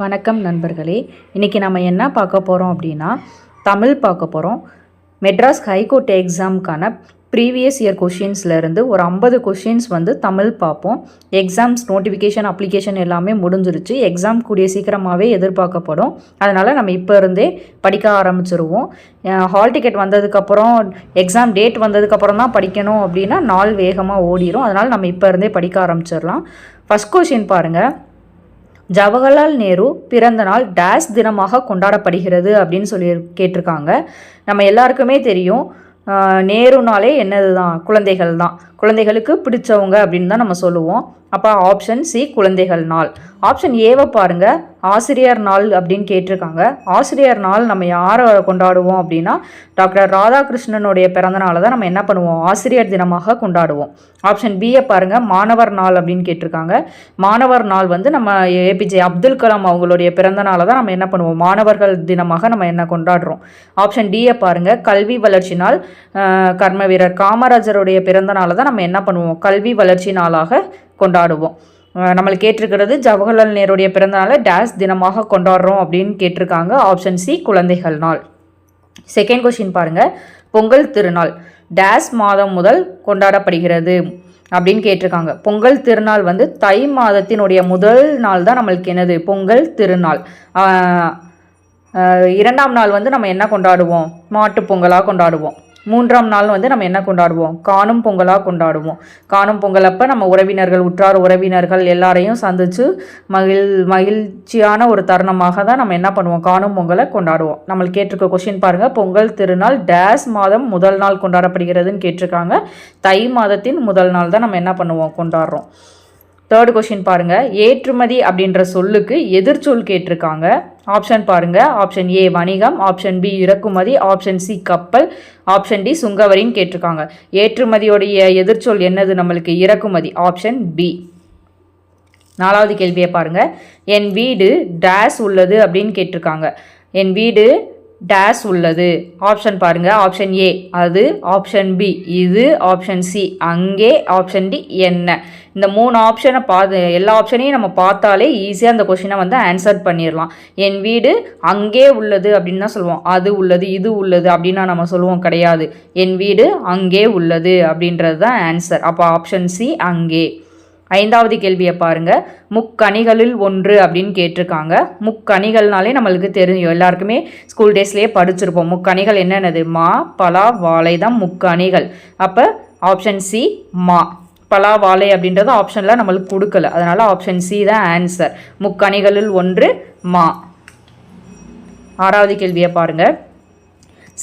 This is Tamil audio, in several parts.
வணக்கம் நண்பர்களே. இன்றைக்கி நம்ம என்ன பார்க்க போகிறோம் அப்படின்னா தமிழ் பார்க்க போகிறோம் மெட்ராஸ் ஹைகோர்ட் எக்ஸாமுக்கான ப்ரீவியஸ் இயர் கொஷின்ஸ்லேருந்து ஒரு ஐம்பது கொஷின்ஸ் வந்து தமிழ் பார்ப்போம். எக்ஸாம்ஸ் நோட்டிஃபிகேஷன் அப்ளிகேஷன் எல்லாமே முடிஞ்சிருச்சு. எக்ஸாம் கூடிய சீக்கிரமாகவே எதிர்பார்க்கப்படும். அதனால் நம்ம இப்போ இருந்தே படிக்க ஆரம்பிச்சிருவோம். ஹால் டிக்கெட் வந்ததுக்கப்புறம் எக்ஸாம் டேட் வந்ததுக்கப்புறம் தான் படிக்கணும் அப்படின்னா நாள் வேகமாக ஓடிடும் அதனால் நம்ம இப்போ இருந்தே படிக்க ஆரம்பிச்சிடலாம். ஃபஸ்ட் கொஷின் பாருங்கள் ஜவஹர்லால் நேரு பிறந்த நாள் டேஸ் தினமாக கொண்டாடப்படுகிறது அப்படின்னு சொல்லி கேட்டிருக்காங்க. நம்ம எல்லாருக்குமே தெரியும் நேருனாலே என்னது தான் குழந்தைகள் தான் குழந்தைகளுக்கு பிடிச்சவங்க அப்படின்னு தான் நம்ம சொல்லுவோம். அப்போ ஆப்ஷன் சி குழந்தைகள் நாள். ஆப்ஷன் ஏவை பாருங்கள் ஆசிரியர் நாள் அப்படின்னு கேட்டிருக்காங்க. ஆசிரியர் நாள் நம்ம யாரை கொண்டாடுவோம் அப்படின்னா டாக்டர் ராதாகிருஷ்ணனுடைய பிறந்தநாளை தான் நம்ம என்ன பண்ணுவோம்? ஆசிரியர் தினமாக கொண்டாடுவோம். ஆப்ஷன் பியை பாருங்கள் மாணவர் நாள் அப்படின்னு கேட்டிருக்காங்க. மாணவர் நாள் வந்து நம்ம ஏபிஜே அப்துல் கலாம் அவங்களுடைய பிறந்த நாளை தான் நம்ம என்ன பண்ணுவோம்? மாணவர்கள் தினமாக நம்ம என்ன கொண்டாடுறோம்? ஆப்ஷன் டியை பாருங்கள் கல்வி வளர்ச்சி நாள். கர்ம வீரர் காமராஜருடைய பிறந்தநாளை தான் நம்ம என்ன பண்ணுவோம்? கல்வி வளர்ச்சி நாளாக கொண்டாடுவோம். நம்மளை நம்மளுக்கு கேட்டிருக்கிறது ஜவஹர்லால் நேருடைய பிறந்தநாளை டேஸ் தினமாக கொண்டாடுறோம் அப்படின்னு கேட்டிருக்காங்க. ஆப்ஷன் சி குழந்தைகள் நாள். செகண்ட் கொஷின் பாருங்க. பொங்கல் திருநாள். டேஸ் மாதம் முதல் கொண்டாடப்படுகிறது அப்படின்னு கேட்டிருக்காங்க. பொங்கல் திருநாள் வந்து தை மாதத்தினுடைய முதல் நாள் தான் நம்மளுக்கு என்னது? பொங்கல் திருநாள். இரண்டாம் நாள் வந்து நம்ம என்ன கொண்டாடுவோம்? மாட்டுப் பொங்கலாக கொண்டாடுவோம். மூன்றாம் நாள் வந்து நம்ம என்ன கொண்டாடுவோம்? காணும் பொங்கலாக கொண்டாடுவோம். காணும் பொங்கல் அப்போ நம்ம உறவினர்கள் உற்றார் உறவினர்கள் எல்லாரையும் சந்தித்து மகிழ் மகிழ்ச்சியான ஒரு தருணமாக தான் நம்ம என்ன பண்ணுவோம்? காணும் பொங்கலை கொண்டாடுவோம். நம்மளுக்கு கேட்டிருக்க கொஷின் பாருங்கள் பொங்கல் திருநாள் டேஸ் மாதம் முதல் நாள் கொண்டாடப்படுகிறதுன்னு கேட்டிருக்காங்க. தை மாதத்தின் முதல் நாள் தான் நம்ம என்ன பண்ணுவோம்? கொண்டாடுறோம். தேர்ட் கொஷின் பாருங்கள் ஏற்றுமதி அப்படின்ற சொல்லுக்கு எதிர்ச்சொல் கேட்டிருக்காங்க. ஆப்ஷன் பாருங்கள் ஆப்ஷன் ஏ வணிகம். ஆப்ஷன் பி இறக்குமதி. ஆப்ஷன் சி கப்பல். ஆப்ஷன் டி சுங்கவரின்னு கேட்டிருக்காங்க. ஏற்றுமதியோடைய எதிர்ச்சொல் என்னது நம்மளுக்கு? இறக்குமதி. ஆப்ஷன் பி நாலாவது கேள்வியை பாருங்கள் என் வீடு டேஸ் உள்ளது அப்படின்னு கேட்டிருக்காங்க. என் வீடு டேஸ் உள்ளது. ஆப்ஷன் பாருங்க. ஆப்ஷன் ஏ அது ஆப்ஷன் பி இது ஆப்ஷன் சி அங்கே ஆப்ஷன் டி என்ன? இந்த மூணு ஆப்ஷனை பார்த்து எல்லா ஆப்ஷனையும் நம்ம பார்த்தாலே ஈஸியாக அந்த கொஷினை வந்து ஆன்சர் பண்ணிடலாம் என் வீடு அங்கே உள்ளது அப்படின்னு தான் சொல்லுவோம். அது உள்ளது இது உள்ளது அப்படின்னா நம்ம சொல்லுவோம் கிடையாது. என் வீடு அங்கே உள்ளது அப்படின்றது தான் ஆன்சர் அப்போ ஆப்ஷன் சி அங்கே. ஐந்தாவது கேள்வியை பாருங்க. முக்கணிகளில் ஒன்று அப்படின்னு கேட்டிருக்காங்க. முக்கணிகள்னாலே நம்மளுக்கு தெரியும். எல்லாருக்குமே ஸ்கூல் டேஸ்லேயே படிச்சிருப்போம். முக்கணிகள் என்னென்னது? மா பலா வாழை தான் முக்கணிகள். அப்போ ஆப்ஷன் சி மா. பலா வாழை அப்படின்றது ஆப்ஷனில் நம்மளுக்கு கொடுக்கல. அதனால் ஆப்ஷன் சி தான் ஆன்சர் முக்கணிகளில் ஒன்று மா. ஆறாவது கேள்வியை பாருங்கள்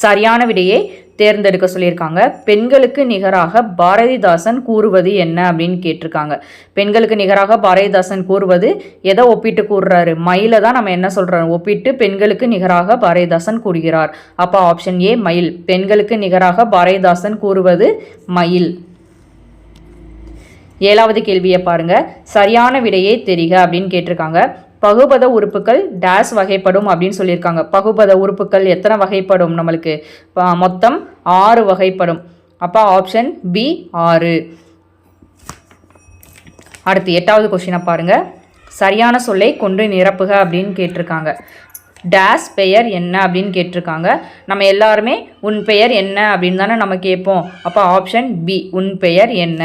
சரியான விடையை தேர்ந்தெடுக்க சொல்லியிருக்காங்க. பெண்களுக்கு நிகராக பாரதிதாசன் கூறுவது என்ன அப்படின்னு கேட்டிருக்காங்க. பெண்களுக்கு நிகராக பாரதிதாசன் கூறுவது எதை ஒப்பிட்டு கூறுறாரு? மயிலை தான் நம்ம என்ன சொல்கிறோம் ஒப்பிட்டு பெண்களுக்கு நிகராக பாரதிதாசன் கூறுகிறார். அப்போ ஆப்ஷன் ஏ மயில். பெண்களுக்கு நிகராக பாரதிதாசன் கூறுவது மயில். ஏழாவது கேள்வியை பாருங்க. சரியான விடையை தெரிக அப்படின்னு கேட்டிருக்காங்க. பகுபத உறுப்புகள் டேஸ் வகைப்படும் அப்படின்னு சொல்லியிருக்காங்க. பகுபத உறுப்புகள் எத்தனை வகைப்படும் நம்மளுக்கு? மொத்தம் ஆறு வகைப்படும். அப்போ ஆப்ஷன் பி ஆறு. அடுத்து எட்டாவது கொஷினை பாருங்க. சரியான சொல்லை கொண்டு நிரப்புக அப்படின்னு கேட்டிருக்காங்க. டேஸ் பெயர் என்ன அப்படின்னு கேட்டிருக்காங்க. நம்ம எல்லாருமே உன் பெயர் என்ன அப்படின்னு தானே நம்ம கேட்போம். அப்போ ஆப்ஷன் பி உன் பெயர் என்ன?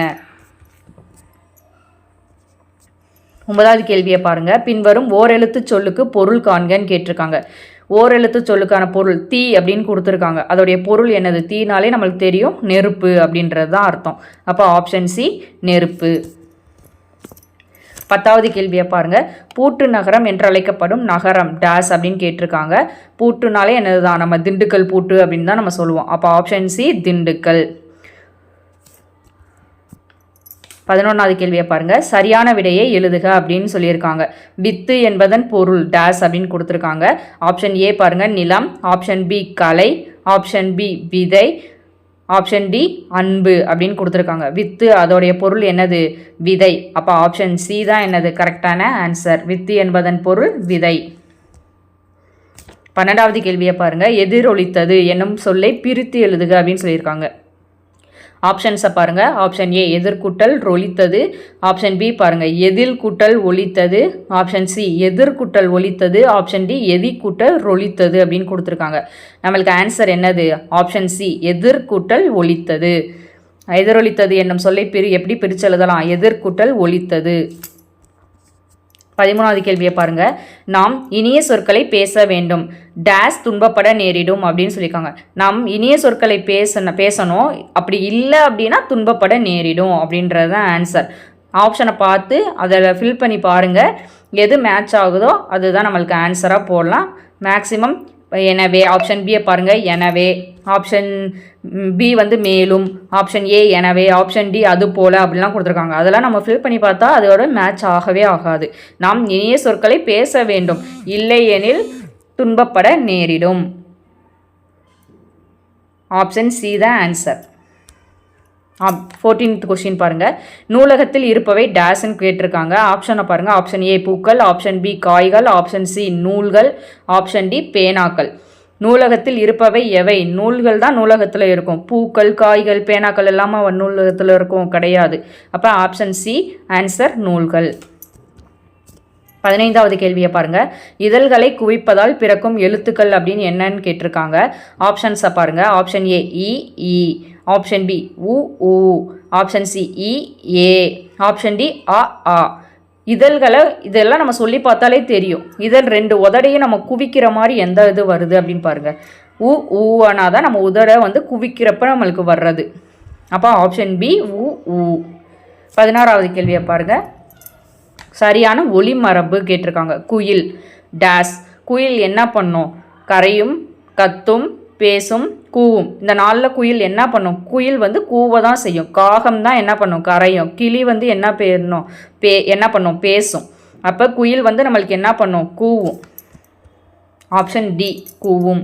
ஒன்பதாவது கேள்வியை பாருங்க. பின்வரும் ஓரெழுத்து சொல்லுக்கு பொருள் காண்கன்னு கேட்டிருக்காங்க. ஓரெழுத்து சொல்லுக்கான பொருள் தீ அப்படின்னு கொடுத்துருக்காங்க. அதோடைய பொருள் என்னது? தீனாலே நம்மளுக்கு தெரியும் நெருப்பு அப்படின்றது தான் அர்த்தம். அப்போ ஆப்ஷன் சி நெருப்பு. பத்தாவது கேள்வியை பாருங்க. பூட்டு நகரம் என்று அழைக்கப்படும் நகரம் டேஸ் அப்படின்னு கேட்டிருக்காங்க. பூட்டுனாலே என்னதுதான்? நம்ம திண்டுக்கல் பூட்டு அப்படின்னு தான் நம்ம சொல்லுவோம். அப்போ ஆப்ஷன் சி திண்டுக்கல். பதினொன்றாவது கேள்வியை பாருங்கள் சரியான விடையை எழுதுக அப்படின்னு சொல்லியிருக்காங்க. வித்து என்பதன் பொருள் டேஸ் அப்படின்னு கொடுத்துருக்காங்க. ஆப்ஷன் ஏ பாருங்கள் நிலம் ஆப்ஷன் பி கலை ஆப்ஷன் பி விதை ஆப்ஷன் டி அன்பு அப்படின்னு கொடுத்துருக்காங்க. வித்து அதோடைய பொருள் என்னது? விதை. அப்போ ஆப்ஷன் சி தான் என்னது? கரெக்டான ஆன்சர் வித்து என்பதன் பொருள் விதை. பன்னெண்டாவது கேள்வியை பாருங்கள் எதிரொலித்தது என்னும் சொல்லை பிரித்து எழுதுக அப்படின்னு சொல்லியிருக்காங்க. ஆப்ஷன்ஸை பாருங்கள் ஆப்ஷன் ஏ எதிர்கூட்டல் ஒலித்தது. ஆப்ஷன் பி பாருங்கள் எதில் கூட்டல் ஒலித்தது? ஆப்ஷன் சி எதிர்கூட்டல் ஒலித்தது. ஆப்ஷன் டி எதிர்கூட்டல் ஒலித்தது அப்படின்னு கொடுத்துருக்காங்க. நம்மளுக்கு ஆன்சர் என்னது? ஆப்ஷன் சி எதிர்கூட்டல் ஒலித்தது. எதிரொலித்தது என்னும் சொல்லை பிரி எப்படி பிரிச்செழுதலாம் எதிர்கூட்டல் ஒலித்தது. பதிமூணாவது கேள்வியை பாருங்க. நாம் இனிய சொற்களை பேச வேண்டும். டேஸ் துன்பப்பட நேரிடும் அப்படின்னு சொல்லியிருக்காங்க. நாம் இனிய சொற்களை பேச பேசணும். அப்படி இல்லை அப்படின்னா துன்பப்பட நேரிடும் அப்படின்றது தான் ஆன்சர் ஆப்ஷனை பார்த்து அதில் ஃபில் பண்ணி பாருங்கள் எது மேட்ச் ஆகுதோ அதுதான் நம்மளுக்கு ஆன்சராக போடலாம். மேக்ஸிமம் எனவே ஆப்ஷன் பியை பாருங்கள் எனவே ஆப்ஷன் பி வந்து மேலும் ஆப்ஷன் ஏ எனவே ஆப்ஷன் டி அது போல் அப்படிலாம் கொடுத்துருக்காங்க. அதெல்லாம் நம்ம ஃபில் பண்ணி பார்த்தா அதோட மேட்ச் ஆகவே ஆகாது. நாம் இனிய சொற்களை பேச வேண்டும். இல்லையெனில் துன்பப்பட நேரிடும். ஆப்ஷன் சி தான் ஆன்சர் ஃபோர்டீன்த் கொஸ்டின் பாருங்கள் நூலகத்தில் இருப்பவை டேஸ்ன்னு கேட்டிருக்காங்க. ஆப்ஷனை பாருங்கள் ஆப்ஷன் ஏ பூக்கள் ஆப்ஷன் பி காய்கள் ஆப்ஷன் சி நூல்கள் ஆப்ஷன் டி பேனாக்கள். நூலகத்தில் இருப்பவை எவை? நூல்கள் தான் நூலகத்தில் இருக்கும். பூக்கள் காய்கள் பேனாக்கள் எல்லாமே நூலகத்தில் இருக்கும் கிடையாது. அப்போ ஆப்ஷன் சி ஆன்சர் நூல்கள். பதினைந்தாவது கேள்வியை பாருங்கள் இதழ்களை குவிப்பதால் பிறக்கும் எழுத்துக்கள் அப்படின்னு என்னன்னு கேட்டிருக்காங்க. ஆப்ஷன்ஸை பாருங்கள் ஆப்ஷன் ஏ இ ஆப்ஷன் பி உ ஆப்ஷன் சி இ ஏ ஆப்ஷன் டி அ ஆ இதழ்களை இதெல்லாம் நம்ம சொல்லி பார்த்தாலே தெரியும். இதழ் ரெண்டு உதடையும் நம்ம குவிக்கிற மாதிரி எந்த இது வருது அப்படின்னு பாருங்க. உ ஊனா தான் நம்ம உதடை வந்து குவிக்கிறப்ப நம்மளுக்கு வர்றது. அப்போ ஆப்ஷன் பி உ ஊ பதினாறாவது கேள்வியை பாருங்கள் சரியான ஒளி மரபு கேட்டிருக்காங்க. குயில் டேஸ் குயில் என்ன பண்ணும்? கரையும் கத்தும் பேசும் கூவும். இந்த நாளில் குயில் என்ன பண்ணும்? குயில் வந்து கூவ தான் செய்யும். காகம் தான் என்ன பண்ணும்? கரையும். கிளி வந்து என்ன பேரணும்? பே என்ன பண்ணும்? பேசும். அப்போ குயில் வந்து நம்மளுக்கு என்ன பண்ணும்? கூவும். ஆப்ஷன் டி கூவும்.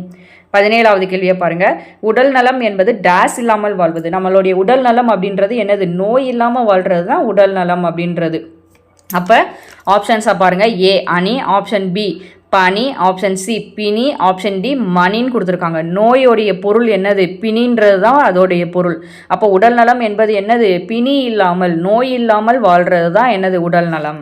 பதினேழாவது கேள்வியை பாருங்கள் உடல் நலம் என்பது டேஸ் இல்லாமல் வாழ்வது. நம்மளுடைய உடல் நலம் அப்படின்றது என்னது? நோய் இல்லாமல் வாழ்கிறது தான் உடல் நலம் அப்படின்றது. அப்போ ஆப்ஷன்ஸாக பாருங்கள் ஏ அணி. ஆப்ஷன் பி பனி ஆப்ஷன் சி பினி ஆப்ஷன் டி மணின்னு கொடுத்துருக்காங்க. நோயோடைய பொருள் என்னது? பிணின்றது தான் அதோடைய பொருள். அப்போ உடல் நலம் என்பது என்னது? பிணி இல்லாமல் நோய் இல்லாமல் வாழ்கிறது தான் என்னது உடல் நலம்?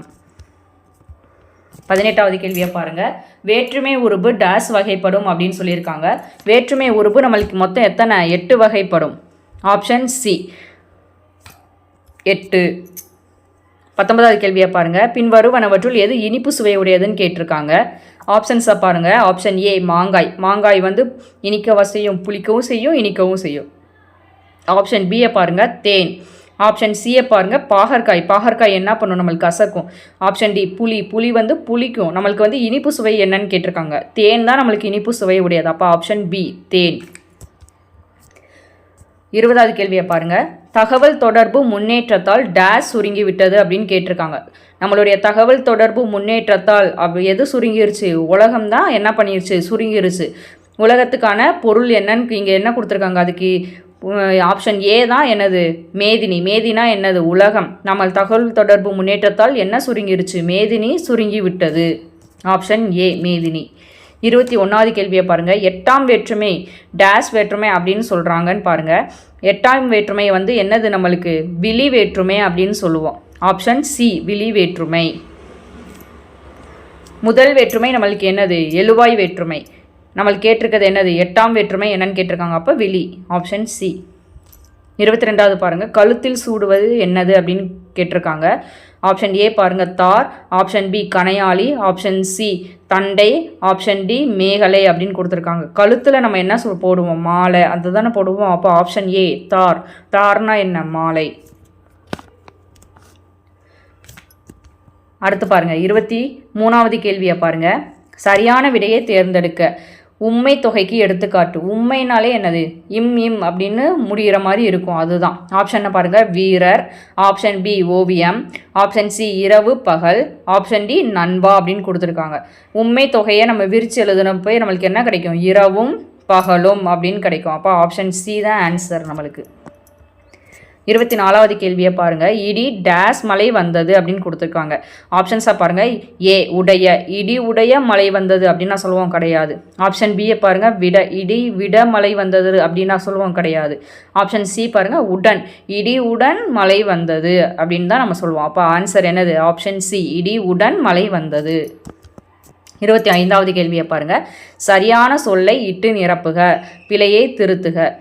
பதினெட்டாவது கேள்வியை பாருங்கள் வேற்றுமை உறுப்பு டேஸ் வகைப்படும் அப்படின்னு சொல்லியிருக்காங்க. வேற்றுமை உறுப்பு நம்மளுக்கு மொத்தம் எத்தனை? எட்டு வகைப்படும். ஆப்ஷன் சி எட்டு. பத்தொன்பதாவது கேள்வியை பாருங்கள் பின்வருவனவற்றுள் எது இனிப்பு சுவையுடையதுன்னு கேட்டிருக்காங்க. ஆப்ஷன்ஸை பாருங்கள் ஆப்ஷன் ஏ மாங்காய். மாங்காய் வந்து இனிக்கவா செய்யும்? புளிக்கவும் செய்யும் இனிக்கவும் செய்யும். ஆப்ஷன் பியை பாருங்கள் தேன். ஆப்ஷன் சியை பாருங்கள் பாகற்காய். பாகற்காய் என்ன பண்ணும்? நம்மளுக்கு கசக்கும் ஆப்ஷன் டி புளி. புளி வந்து புளிக்கும். நம்மளுக்கு வந்து இனிப்பு சுவை என்னன்னு கேட்டிருக்காங்க. தேன் தான் நம்மளுக்கு இனிப்பு சுவை உடையது. அப்போ ஆப்ஷன் பி தேன். இருபதாவது கேள்வியை பாருங்கள் தகவல் தொடர்பு முன்னேற்றத்தால் டேஸ் சுருங்கி விட்டது அப்படின்னு கேட்டிருக்காங்க. நம்மளுடைய தகவல் தொடர்பு முன்னேற்றத்தால் அப் எது சுருங்கிருச்சு? உலகம் தான் என்ன பண்ணிருச்சு? சுருங்கிருச்சு. உலகத்துக்கான பொருள் என்னன்னு இங்கே என்ன கொடுத்துருக்காங்க? அதுக்கு ஆப்ஷன் ஏ தான் என்னது? மேதினி. மேதினா என்னது? உலகம். நம்ம தகவல் தொடர்பு முன்னேற்றத்தால் என்ன சுருங்கிருச்சு? மேதினி சுருங்கி விட்டது ஆப்ஷன் ஏ மேதினி. இருபத்தி ஒன்றாவது கேள்வியை பாருங்கள் எட்டாம் வேற்றுமை டேஸ் வேற்றுமை அப்படின்னு சொல்கிறாங்கன்னு பாருங்கள் எட்டாம் வேற்றுமை வந்து என்னது நம்மளுக்கு? விழி வேற்றுமை அப்படின்னு சொல்லுவோம். ஆப்ஷன் சி விழி வேற்றுமை. முதல் வேற்றுமை நம்மளுக்கு என்னது? எழுவாய் வேற்றுமை. நம்மளுக்கு கேட்டிருக்கிறது என்னது? எட்டாம் வேற்றுமை என்னன்னு கேட்டிருக்காங்க. அப்போ விழி. ஆப்ஷன் சி இருபத்தி ரெண்டாவது பாருங்கள் கழுத்தில் சூடுவது என்னது அப்படின்னு கேட்டிருக்காங்க. ஆப்ஷன் ஏ பாருங்கள் தார். ஆப்ஷன் பி கனையாளி ஆப்ஷன் சி தண்டை. ஆப்ஷன் டி மேகலை அப்படின்னு கொடுத்துருக்காங்க. கழுத்தில் நம்ம என்ன சொல் போடுவோம்? மாலை. அது தானே போடுவோம். அப்போ ஆப்ஷன் ஏ தார். தார்னா என்ன? மாலை. அடுத்து பாருங்கள் இருபத்தி மூணாவது கேள்வியை பாருங்கள் சரியான விடையை தேர்ந்தெடுக்க. உண்மை தொகைக்கு எடுத்துக்காட்டு. உண்மைனாலே என்னது? இம் இம் அப்படின்னு முடிகிற மாதிரி இருக்கும். அதுதான். ஆப்ஷனை பாருங்கள் வீரர். ஆப்ஷன் பி ஓவியம். ஆப்ஷன் சி இரவு பகல். ஆப்ஷன் டி நண்பா அப்படின்னு கொடுத்துருக்காங்க. உண்மை தொகையை நம்ம விரித்து எழுதுனப்போ நம்மளுக்கு என்ன கிடைக்கும்? இரவும் பகலும் அப்படின்னு கிடைக்கும். அப்போ ஆப்ஷன் சி தான் ஆன்சர் நம்மளுக்கு. இருபத்தி நாலாவது கேள்வியை பாருங்க. இடி டேஸ் மழை வந்தது அப்படின்னு கொடுத்துருக்காங்க. ஆப்ஷன்ஸாக பாருங்க. ஏ உடைய. இடி உடைய மழை வந்தது அப்படின்னு நான் சொல்லுவோம் கிடையாது. ஆப்ஷன் பியை பாருங்க. விட இடி விட மழை வந்தது அப்படின்னு நான் சொல்லுவோம் கிடையாது. ஆப்ஷன் சி பாருங்க. உடன். இடி உடன் மழை வந்தது அப்படின்னு தான் நம்ம சொல்லுவோம். அப்போ ஆன்சர் என்னது? ஆப்ஷன் சி இடி உடன் மழை வந்தது. இருபத்தி ஐந்தாவது கேள்வியை பாருங்க. சரியான சொல்லை இட்டு நிரப்புக. பிழையை திருத்துக.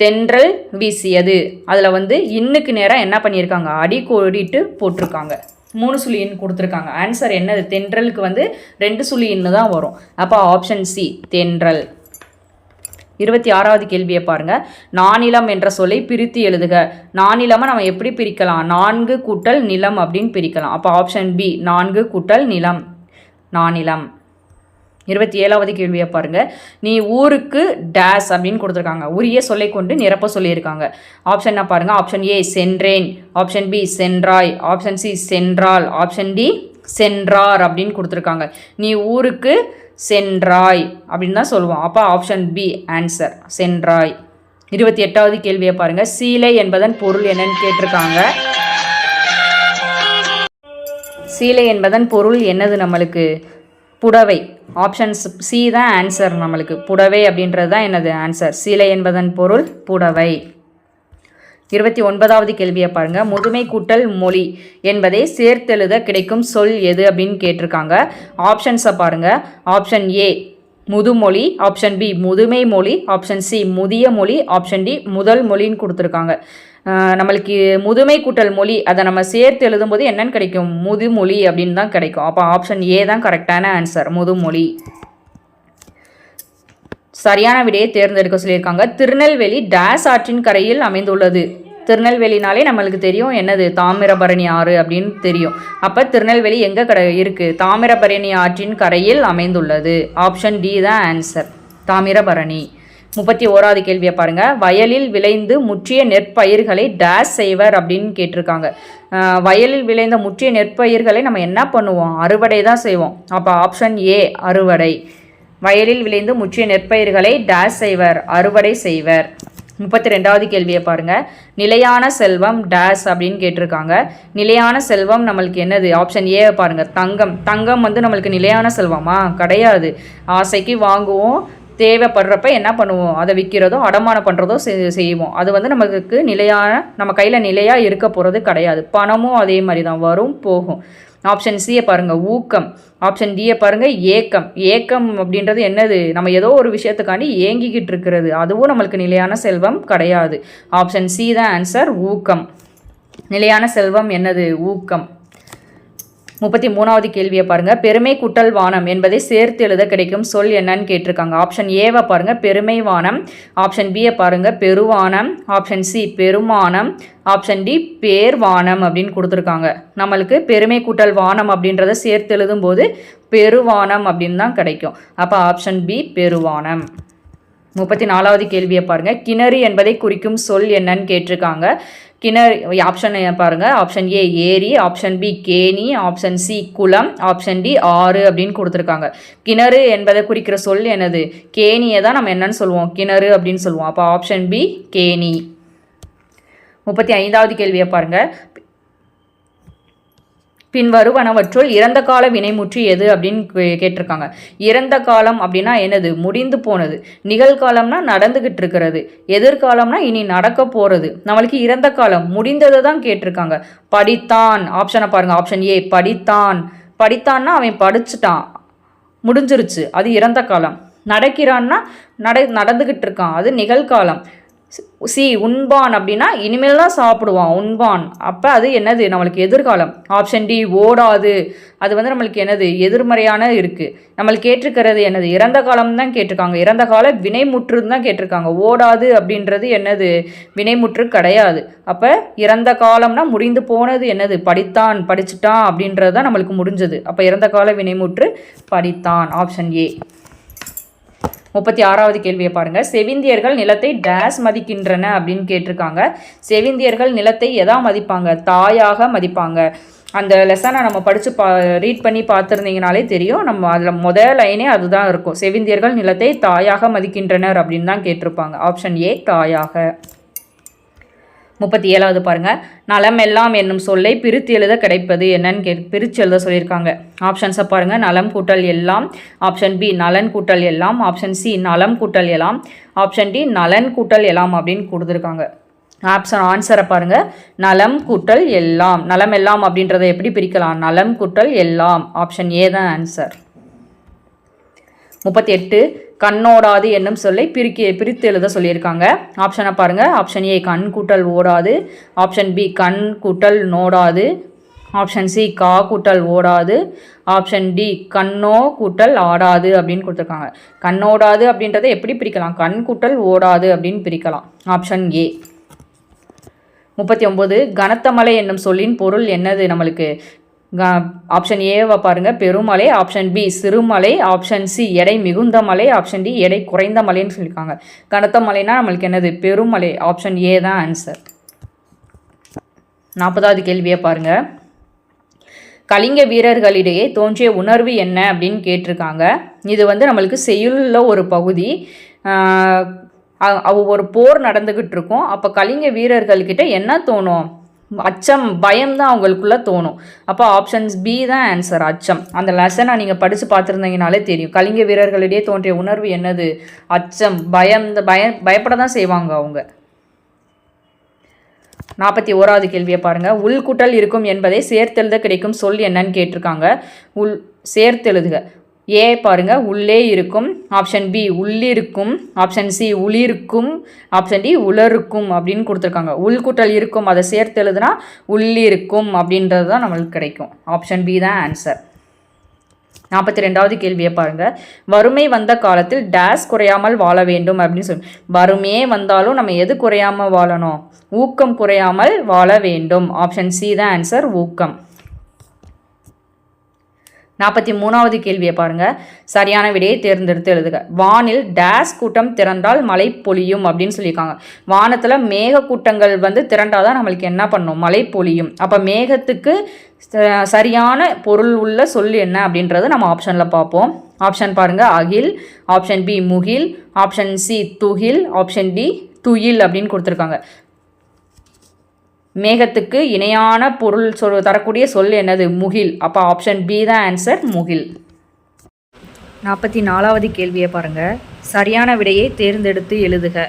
தென்றல் வீசியது. அதில் வந்து இன்னுக்கு நேரம் என்ன பண்ணியிருக்காங்க அடி கோடிட்டு போட்டிருக்காங்க. மூணு சுழி எண் கொடுத்துருக்காங்க. ஆன்சர் என்னது? தென்றலுக்கு வந்து ரெண்டு சுழி எண்ணு தான் வரும். அப்போ ஆப்ஷன் சி தென்றல். இருபத்தி ஆறாவது கேள்வியை பாருங்க. நானிலம் என்ற சொல்லை பிரித்து எழுதுக. நானிலமை நம்ம எப்படி பிரிக்கலாம்? நான்கு கூட்டல் நிலம் அப்படின்னு பிரிக்கலாம். அப்போ ஆப்ஷன் பி நான்கு கூட்டல் நிலம். நானிலம். இருபத்தி ஏழாவது கேள்வியை பாருங்க. நீ ஊருக்கு டேஸ் அப்படின்னு கொடுத்துருக்காங்க. உரிய சொல்லை கொண்டு நிரப்ப சொல்லியிருக்காங்க. ஆப்ஷன் பாருங்க. ஆப்ஷன் ஏ சென்றேன். ஆப்ஷன் பி சென்றாய். ஆப்ஷன் சி சென்றால் ஆப்ஷன் டி சென்றார் அப்படின்னு கொடுத்துருக்காங்க. நீ ஊருக்கு சென்றாய் அப்படின்னு தான் சொல்லுவோம். அப்போ ஆப்ஷன் பி ஆன்சர் சென்றாய். இருபத்தி எட்டாவது கேள்வியை பாருங்க. சீலை என்பதன் பொருள் என்னன்னு கேட்டிருக்காங்க. சீலை என்பதன் பொருள் என்னது நம்மளுக்கு? புடவை. ஆப்ஷன்ஸ் சி தான் ஆன்சர் நம்மளுக்கு. புடவை அப்படின்றது தான் எனது ஆன்சர் சீலை என்பதன் பொருள் புடவை. இருபத்தி ஒன்பதாவது கேள்வியை பாருங்க. முதுமை கூட்டல் மொழி என்பதை சேர்த்தெழுத கிடைக்கும் சொல் எது அப்படின்னு கேட்டிருக்காங்க. ஆப்ஷன்ஸை பாருங்க. ஆப்ஷன் ஏ முதுமொழி. ஆப்ஷன் பி முதுமை மொழி. ஆப்ஷன் சி முதிய மொழி. ஆப்ஷன் டி முதல் மொழின்னு கொடுத்துருக்காங்க. நம்மளுக்கு முதுமை கூட்டல் மொழி அதை நம்ம சேர்த்து எழுதும்போது என்னன்னு கிடைக்கும்? முதுமொழி அப்படின்னு தான் கிடைக்கும். அப்போ ஆப்ஷன் ஏ தான் கரெக்டான ஆன்சர் முதுமொழி. சரியான விடையை தேர்ந்தெடுக்க சொல்லியிருக்காங்க. திருநெல்வேலி டேஸ் ஆற்றின் கரையில் அமைந்துள்ளது. திருநெல்வேலினாலே நம்மளுக்கு தெரியும் என்னது? தாமிரபரணி ஆறு அப்படின்னு தெரியும். அப்போ திருநெல்வேலி எங்கே கடை இருக்குது தாமிரபரணி ஆற்றின் கரையில் அமைந்துள்ளது. ஆப்ஷன் டி தான் ஆன்சர் தாமிரபரணி. முப்பத்தி ஓராவது கேள்வியை பாருங்க. வயலில் விளைந்து முற்றிய நெற்பயிர்களை டேஸ் செய்வர் அப்படின்னு கேட்டிருக்காங்க. வயலில் விளைந்த முற்றிய நெற்பயிர்களை நம்ம என்ன பண்ணுவோம்? அறுவடை தான் செய்வோம். அப்போ ஆப்ஷன் ஏ அறுவடை. வயலில் விளைந்து முற்றிய நெற்பயிர்களை டேஸ் செய்வர் அறுவடை செய்வர். முப்பத்தி ரெண்டாவது கேள்வியை பாருங்க. நிலையான செல்வம் டேஸ் அப்படின்னு கேட்டிருக்காங்க. நிலையான செல்வம் நம்மளுக்கு என்னது? ஆப்ஷன் ஏ பாருங்க. தங்கம். தங்கம் வந்து நம்மளுக்கு நிலையான செல்வமா? கிடையாது. ஆசைக்கு வாங்குவோம். தேவைப்படுறப்ப என்ன பண்ணுவோம்? அதை விற்கிறதோ அடமானம் பண்ணுறதோ செய்வோம். அது வந்து நமக்கு நிலையான நம்ம கையில் நிலையாக இருக்க போகிறது கிடையாது. பணமும் அதே மாதிரி தான். வரும் போகும். ஆப்ஷன் சியை பாருங்கள் ஊக்கம். ஆப்ஷன் டியை பாருங்கள் ஏக்கம். ஏக்கம் அப்படின்றது என்னது? நம்ம ஏதோ ஒரு விஷயத்துக்காண்டி ஏங்கிக்கிட்டு இருக்கிறது. அதுவும் நம்மளுக்கு நிலையான செல்வம் கிடையாது. ஆப்ஷன் சி தான் ஆன்சர் ஊக்கம். நிலையான செல்வம் என்னது? ஊக்கம். முப்பத்தி மூணாவது கேள்வியை பாருங்க. பெருமை குட்டல் வானம் என்பதை சேர்த்து எழுத கிடைக்கும் சொல் என்னன்னு கேட்டிருக்காங்க. ஆப்ஷன் ஏவை பாருங்க. பெருமை வானம். ஆப்ஷன் பியை பாருங்க. பெருவானம். ஆப்ஷன் சி பெருமானம். ஆப்ஷன் டி பேர்வானம் அப்படின்னு கொடுத்துருக்காங்க. நம்மளுக்கு பெருமை கூட்டல் வானம் அப்படின்றத சேர்த்து எழுதும்போது பெருவானம் அப்படின்னு தான் கிடைக்கும். அப்போ ஆப்ஷன் பி பெருவானம். முப்பத்தி நாலாவது கேள்வியை பாருங்கள் கிணறு என்பதை குறிக்கும் சொல் என்னன்னு கேட்டிருக்காங்க. கிணறு ஆப்ஷன் பாருங்கள் ஆப்ஷன் ஏ ஏரி. ஆப்ஷன் பி கேணி. ஆப்ஷன் சி குளம். ஆப்ஷன் டி ஆறு அப்படின்னு கொடுத்துருக்காங்க. கிணறு என்பதை குறிக்கிற சொல் என்னது? கேணியை தான் நம்ம என்னன்னு சொல்லுவோம். கிணறு அப்படின்னு சொல்லுவோம். அப்போ ஆப்ஷன் பி கேணி. முப்பத்தி ஐந்தாவது கேள்வியை பாருங்கள் பின் வருவனவற்றுள் இறந்த கால வினைமுற்று எது அப்படின்னு கே- கேட்டிருக்காங்க. இறந்த காலம் அப்படின்னா என்னது? முடிந்து போனது. நிகழ்காலம்னா நடந்துகிட்டு இருக்கிறது. எதிர்காலம்னா இனி நடக்க போகிறது நம்மளுக்கு இறந்த காலம் முடிந்ததை தான் கேட்டிருக்காங்க. படித்தான். ஆப்ஷனை பாருங்க. ஆப்ஷன் ஏ படித்தான். படித்தான்னா அவன் படிச்சுட்டான். முடிஞ்சிருச்சு. அது இறந்த காலம். நடக்கிறான்னா நட நடந்துக்கிட்டு இருக்கான். அது நிகழ்காலம் சி உண்பான் அப்படின்னா இனிமேல் தான் சாப்பிடுவான் உண்பான். அப்போ அது என்னது? நம்மளுக்கு எதிர்காலம். ஆப்ஷன் டி ஓடாது. அது வந்து நம்மளுக்கு என்னது? எதிர்மறையான இருக்குது நம்மளுக்கு கேட்டிருக்கிறது என்னது? இறந்த காலம் தான் கேட்டிருக்காங்க. இறந்த கால வினைமுற்றுன்னு தான் கேட்டிருக்காங்க. ஓடாது அப்படின்றது என்னது? வினைமுற்று கிடையாது. அப்போ இறந்த காலம்னா முடிந்து போனது என்னது? படித்தான் படிச்சுட்டான் அப்படின்றது தான் நம்மளுக்கு முடிஞ்சது. அப்போ இறந்த கால வினைமுற்று படித்தான். ஆப்ஷன் ஏ முப்பத்தி ஆறாவது கேள்வியை பாருங்க. செவிந்தியர்கள் நிலத்தை டேஸ் மதிக்கின்றன அப்படின்னு கேட்டிருக்காங்க. செவிந்தியர்கள் நிலத்தை எதா மதிப்பாங்க? தாயாக மதிப்பாங்க. அந்த லெசனை நம்ம படித்து பா ரீட் பண்ணி பார்த்துருந்தீங்கனாலே தெரியும். நம்ம அதில் முதல் லைனே அதுதான் இருக்கும். செவிந்தியர்கள் நிலத்தை தாயாக மதிக்கின்றனர் அப்படின்னு தான் கேட்டிருப்பாங்க. ஆப்ஷன் ஏ தாயாக. முப்பத்தி ஏழாவது பாருங்கள் நலம் எல்லாம் என்னும் சொல்லை பிரித்து எழுத கிடைப்பது என்னன்னு கே பிரித்து எழுத சொல்லியிருக்காங்க. ஆப்ஷன்ஸை பாருங்கள் நலம் கூட்டல் எல்லாம். ஆப்ஷன் பி நலன் கூட்டல் எல்லாம். ஆப்ஷன் சி நலம் கூட்டல் எல்லாம். ஆப்ஷன் டி நலன் கூட்டல் எல்லாம் அப்படின்னு கொடுத்துருக்காங்க. ஆப்ஷன் ஆன்சரை பாருங்க. நலம் கூட்டல் எல்லாம். நலம் எல்லாம் அப்படின்றத எப்படி பிரிக்கலாம்? நலம் கூட்டல் எல்லாம். ஆப்ஷன் ஏ தான் ஆன்சர் முப்பத்தி எட்டு கண்ணோடாது என்னும் சொல்லை பிரிக்க பிரித்து எழுத சொல்லியிருக்காங்க. ஆப்ஷனை பாருங்கள் ஆப்ஷன் ஏ கண் கூட்டல் ஓடாது. ஆப்ஷன் பி கண் கூட்டல் நோடாது. ஆப்ஷன் சி கா கூட்டல் ஓடாது. ஆப்ஷன் டி கண்ணோ கூட்டல் ஆடாது அப்படின்னு கொடுத்துருக்காங்க. கண்ணோடாது அப்படின்றத எப்படி பிரிக்கலாம்? கண் கூட்டல் ஓடாது அப்படின்னு பிரிக்கலாம். ஆப்ஷன் ஏ முப்பத்தி ஒம்பது கனத்தமலை என்னும் சொல்லின் பொருள் என்னது நம்மளுக்கு? ஆப்ஷன் ஏவை பாருங்கள் பெருமலை ஆப்ஷன் பி சிறுமலை ஆப்ஷன் சி எடை மிகுந்த மலை ஆப்ஷன் டி எடை குறைந்த மலைன்னு சொல்லியிருக்காங்க கனத்த மலைனா நம்மளுக்கு என்னது? பெருமலை. ஆப்ஷன் ஏ தான் ஆன்சர் நாற்பதாவது கேள்வியை பாருங்கள் கலிங்க வீரர்களிடையே தோன்றிய உணர்வு என்ன அப்படின்னு கேட்டிருக்காங்க. இது வந்து நம்மளுக்கு செயலில் ஒரு பகுதி. அவ ஒரு போர் நடந்துக்கிட்டு இருக்கும். அப்போ கலிங்க வீரர்கள்கிட்ட என்ன தோணும்? அச்சம் பயம் தான் அவங்களுக்குள்ளே தோணும். அப்போ ஆப்ஷன்ஸ் பி தான் ஆன்சர் அச்சம். அந்த லெசனை நீங்கள் படித்து பார்த்துருந்தீங்கனாலே தெரியும். கலிங்க வீரர்களிடையே தோன்றிய உணர்வு என்னது? அச்சம் பயம் இந்த பய பயப்பட தான் செய்வாங்க அவங்க. நாற்பத்தி ஓராவது கேள்வியை பாருங்கள் உள்கூட்டல் இருக்கும் என்பதை சேர்த்தெழுத கிடைக்கும் சொல் என்னன்னு கேட்டிருக்காங்க. உள் சேர்த்தெழுதுக. ஏ பாருங்க உள்ளே இருக்கும். ஆப்ஷன் பி உள்ளிருக்கும். ஆப்ஷன் சி உளிருக்கும். ஆப்ஷன் டி உலருக்கும் அப்படின்னு கொடுத்துருக்காங்க. உள்கூட்டல் இருக்கும் அதை சேர்த்து எழுதுனா உள்ளிருக்கும் அப்படின்றது தான் நம்மளுக்கு கிடைக்கும். ஆப்ஷன் பி தான் ஆன்சர் நாற்பத்தி ரெண்டாவது கேள்வியை பாருங்க. வறுமை வந்த காலத்தில் டேஸ் குறையாமல் வாழ வேண்டும் அப்படின்னு சொல்லி வறுமையே வந்தாலும் நம்ம எது குறையாமல் வாழணும்? ஊக்கம் குறையாமல் வாழ வேண்டும். ஆப்ஷன் சி தான் ஆன்சர் ஊக்கம். நாற்பத்தி மூணாவது கேள்வியை பாருங்க. சரியான விடையை தேர்ந்தெடுத்து எழுதுக. வானில் டேஸ் கூட்டம் திறந்தால் மழை பொழியும் அப்படின்னு சொல்லியிருக்காங்க. வானத்தில் மேக கூட்டங்கள் வந்து திரண்டாதான் நம்மளுக்கு என்ன பண்ணும்? மழை பொழியும். அப்போ மேகத்துக்கு சரியான பொருள் உள்ள சொல் என்ன அப்படின்றத நம்ம ஆப்ஷனில் பார்ப்போம். ஆப்ஷன் பாருங்கள் அகில் ஆப்ஷன் பி முகில் ஆப்ஷன் சி துகில் ஆப்ஷன் டி துயில் அப்படின்னு கொடுத்துருக்காங்க. மேகத்துக்கு இணையான பொருள் சொல் தரக்கூடிய சொல் என்னது? முகில். அப்போ ஆப்ஷன் பி தான் ஆன்சர் முகில். நாற்பத்தி நாலாவது கேள்வியை பாருங்கள் சரியான விடையை தேர்ந்தெடுத்து எழுதுக.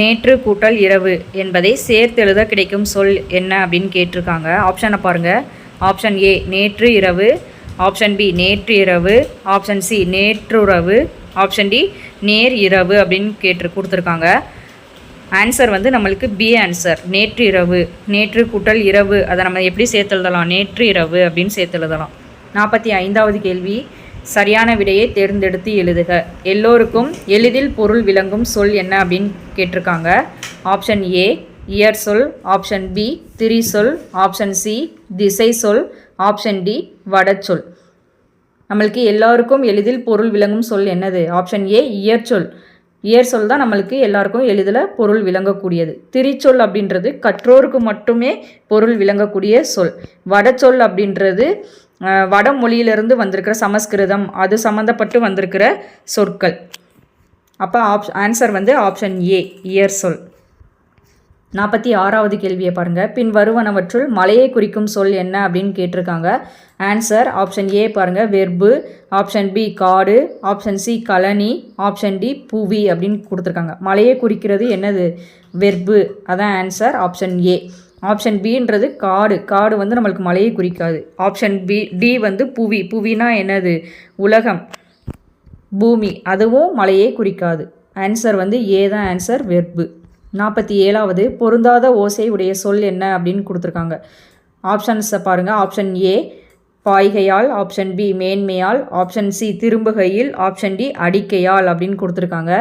நேற்று கூட்டல் இரவு என்பதை சேர்த்து எழுத கிடைக்கும் சொல் என்ன அப்படின்னு கேட்டிருக்காங்க. ஆப்ஷனை பாருங்கள் ஆப்ஷன் ஏ நேற்று இரவு. ஆப்ஷன் பி நேற்று இரவு. ஆப்ஷன் சி நேற்றுறவு ஆப்ஷன் டி நேர் இரவு அப்படின்னு கேட்டு கொடுத்துருக்காங்க. ஆன்சர் வந்து நம்மளுக்கு பி ஆன்சர் நேற்று இரவு நேற்று கூட்டல் இரவு அதை நம்ம எப்படி சேர்த்து எழுதலாம்? நேற்று இரவு அப்படின்னு சேர்த்து எழுதலாம். நாற்பத்தி ஐந்தாவது கேள்வி சரியான விடையை தேர்ந்தெடுத்து எழுதுக. எல்லோருக்கும் எளிதில் பொருள் விளங்கும் சொல் என்ன அப்படின்னு கேட்டிருக்காங்க. ஆப்ஷன் ஏ இயர் சொல். ஆப்ஷன் பி திரி சொல். ஆப்ஷன் சி திசை சொல். ஆப்ஷன் டி வடச்சொல் நம்மளுக்கு எல்லோருக்கும் எளிதில் பொருள் விளங்கும் சொல் என்னது? ஆப்ஷன் ஏ இயர் சொல். இயர் சொல் தான் நம்மளுக்கு எல்லாருக்கும் எளிதில் பொருள் விளங்கக்கூடியது. திரிச்சொல் அப்படின்றது கற்றோருக்கு மட்டுமே பொருள் விளங்கக்கூடிய சொல். வடச்சொல் அப்படின்றது வடமொழியிலிருந்து வந்திருக்கிற சமஸ்கிருதம் அது சம்மந்தப்பட்டு வந்திருக்கிற சொற்கள். அப்போ ஆப் ஆன்சர் வந்து ஆப்ஷன் ஏ இயர் சொல். நாற்பத்தி ஆறாவது கேள்வியை பாருங்கள் பின் வருவனவற்றுள் மலையை குறிக்கும் சொல் என்ன அப்படின்னு கேட்டிருக்காங்க. ஆன்சர் ஆப்ஷன் ஏ பாருங்கள் வெர்பு ஆப்ஷன் பி காடு ஆப்ஷன் சி கலனி ஆப்ஷன் டி புவி அப்படின்னு கொடுத்துருக்காங்க. மலையை குறிக்கிறது என்னது? வெர்பு அதான் ஆன்சர் ஆப்ஷன் ஏ ஆப்ஷன் பின்றது காடு காடு வந்து நம்மளுக்கு மலையை குறிக்காது. ஆப்ஷன் பி டி வந்து புவி. புவினா என்னது? உலகம். பூமி. அதுவும் மலையை குறிக்காது. ஆன்சர் வந்து ஏ தான் ஆன்சர் வெர்பு நாற்பத்தி ஏழாவது பொருந்தாத ஓசை உடைய சொல் என்ன அப்படின்னு கொடுத்துருக்காங்க. ஆப்ஷன்ஸை பாருங்கள் ஆப்ஷன் ஏ பாய்கையால் ஆப்ஷன் பி மேன்மையால் ஆப்ஷன் சி திரும்புகையில் ஆப்ஷன் டி அடிக்கையால் அப்படின்னு கொடுத்துருக்காங்க.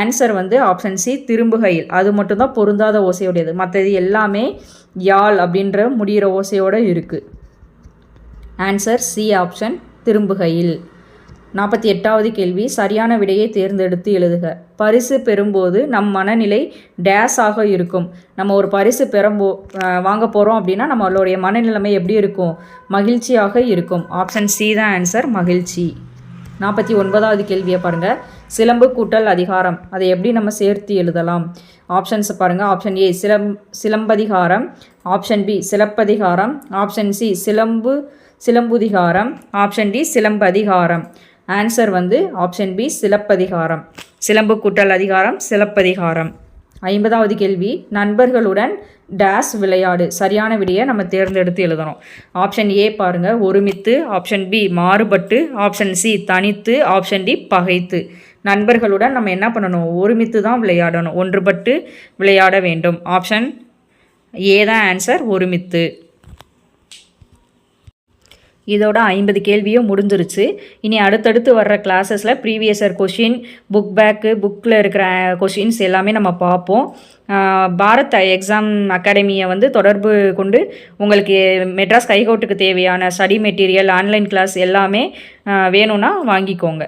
ஆன்சர் வந்து ஆப்ஷன் சி திரும்புகையில். அது மட்டும்தான் பொருந்தாத ஓசையுடையது. மற்றது எல்லாமே யாழ் அப்படின்ற முடிகிற ஓசையோடு இருக்குது ஆன்சர் சி ஆப்ஷன் திரும்புகையில். நாற்பத்தி எட்டாவது கேள்வி சரியான விடையை தேர்ந்தெடுத்து எழுதுக. பரிசு பெறும்போது நம் மனநிலை டேஸ் ஆக இருக்கும். நம்ம ஒரு பரிசு பெறும்போ வாங்க போகிறோம் அப்படின்னா நம்மளுடைய மனநிலைமை எப்படி இருக்கும்? மகிழ்ச்சியாக இருக்கும். ஆப்ஷன் சி தான் ஆன்சர் மகிழ்ச்சி. நாற்பத்தி ஒன்பதாவது கேள்வியை பாருங்கள் சிலம்பு கூட்டல் அதிகாரம். அதை எப்படி நம்ம சேர்த்து எழுதலாம்? ஆப்ஷன்ஸ் பாருங்கள் ஆப்ஷன் ஏ சிலம் சிலம்பதிகாரம். Option B Silappatikaram. Option C சிலம்பு சிலம்புதிகாரம். ஆப்ஷன் டி சிலம்பதிகாரம். ஆன்சர் வந்து ஆப்ஷன் பி சிலப்பதிகாரம். சிலம்பு கூட்டல் அதிகாரம் சிலப்பதிகாரம். ஐம்பதாவது கேள்வி நண்பர்களுடன் டேஸ் விளையாடு. சரியான விடையை நம்ம தேர்ந்தெடுத்து எழுதணும். ஆப்ஷன் ஏ பாருங்கள் ஒருமித்து. ஆப்ஷன் பி மாறுபட்டு. ஆப்ஷன் சி தனித்து. ஆப்ஷன் டி பகைத்து. நண்பர்களுடன் நம்ம என்ன பண்ணணும்? ஒருமித்து தான் விளையாடணும். ஒன்றுபட்டு விளையாட வேண்டும். ஆப்ஷன் ஏ தான் ஆன்சர் ஒருமித்து. இதோட ஐம்பது கேள்வியும் முடிஞ்சிருச்சு. இனி அடுத்தடுத்து வர்ற கிளாஸஸில் previous year question book back புக்கில் இருக்கிற கொஷின்ஸ் எல்லாமே நம்ம பார்ப்போம். பாரத் எக்ஸாம் அகாடமியை வந்து தொடர்பு கொண்டு உங்களுக்கு மெட்ராஸ் கைகோட்டுக்கு தேவையான ஸ்டடி மெட்டீரியல் ஆன்லைன் கிளாஸ் எல்லாமே வேணும்னா வாங்கிக்கோங்க.